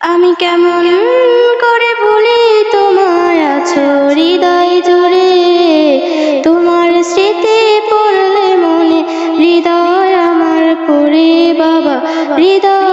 আমি কেমন করে ভুলি তোমায় আছো হৃদয় জুড়ে? তোমার স্মৃতি পড়লে মনে হৃদয় আমার পড়ে, বাবা। হৃদয়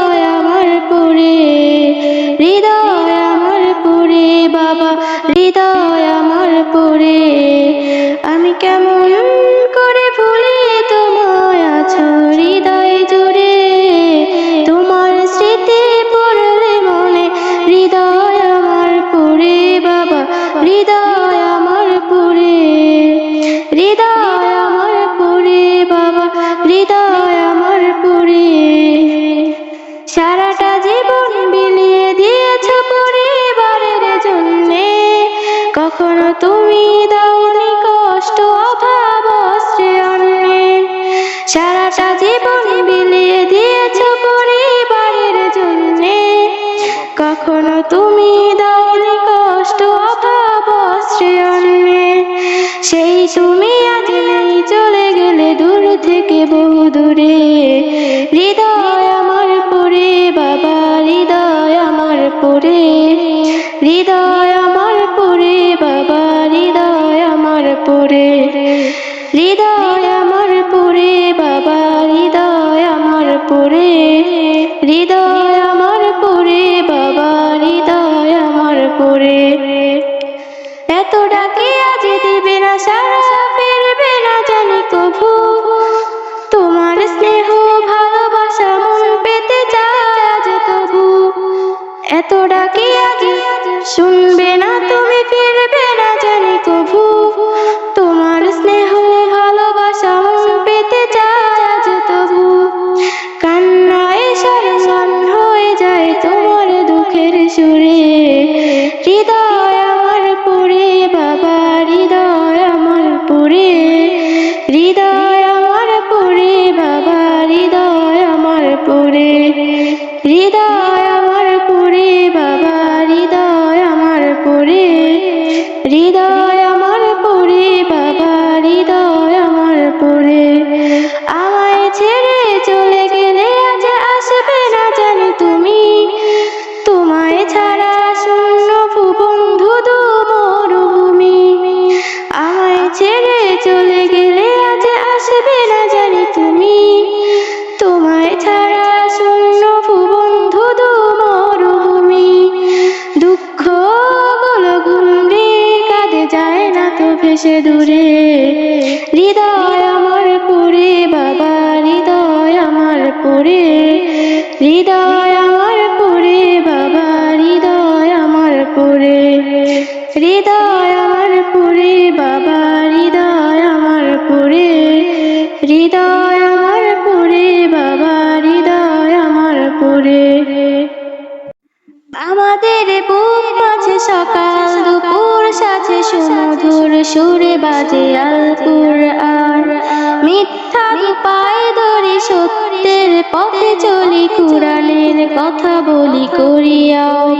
কখনো তুমি দাওনি কষ্ট অভাব অন্যে সারাটা জীবন বিলিয়ে দিয়েছ পরিবারের জন্যে। কখনো তুমি দাওনি কষ্ট অভাব অন্যে সেই তুমি আজ নেই, চলে গেলে দূর থেকে বহু দূরে। হৃদয় আমার পরে, বাবা, হৃদয় আমার পরে। হৃদয় পড়ে হৃদয় আমার পড়ে বাবা হৃদয় আমার পড়ে এত ডাকে আজ দিবে না সারা ফিরবে না জানি কভু। তোমার স্নেহ, ভালোবাসা মন পেতে চায় আজ তবু। এত ডাকে আজ শুনবে সুরে হৃদয় আমার পুরে বাবা হৃদয় আমার পুরে হৃদয় ছেড়ে চলে গেলে আজ আসবে না জানি তুমি। তোমায় ছাড়া শূন্য বন্ধু দু মরুভূমি। দুঃখগুলো ঘুমরে কাঁদে যায় না তো ভেসে দূরে। হৃদয় আমার পড়ে, বাবা, হৃদয় আমার পড়ে। হৃদয় আমাদের বুক মাঝে সকাল দুপুর সাথে সুমধুর সুরে বাজে আলপুর আর মিথ্যা পায়ে ধরে সত্যের পথে চলি কুরানের কথা বলি, করিয়াও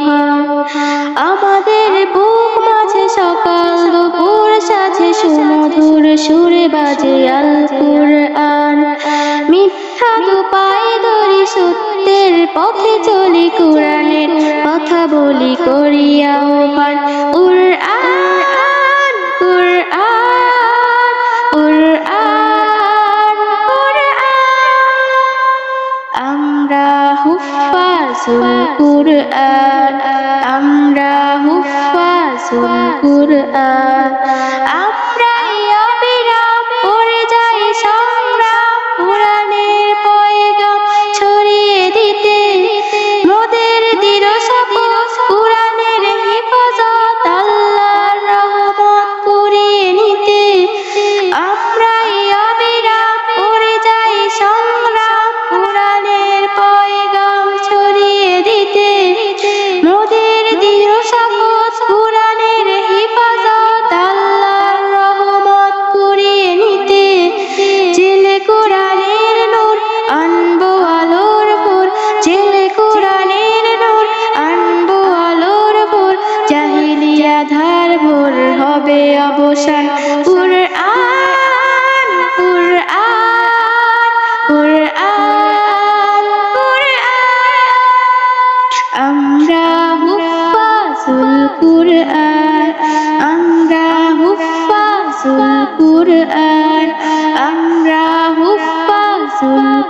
আমাদের বুক মাঝে সকাল দুপুর সাথে সুমধুর সুরে বাজে আলপুর আর মিথ্যা পায়ে ধরে সত্যের পথে চলি কথা বলি করিয়াও পান উর আন উর আন উর আন উর আমরা হুফাজুল কুরআন। আমরা হুফাজুল কুরআন।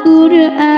কুরআন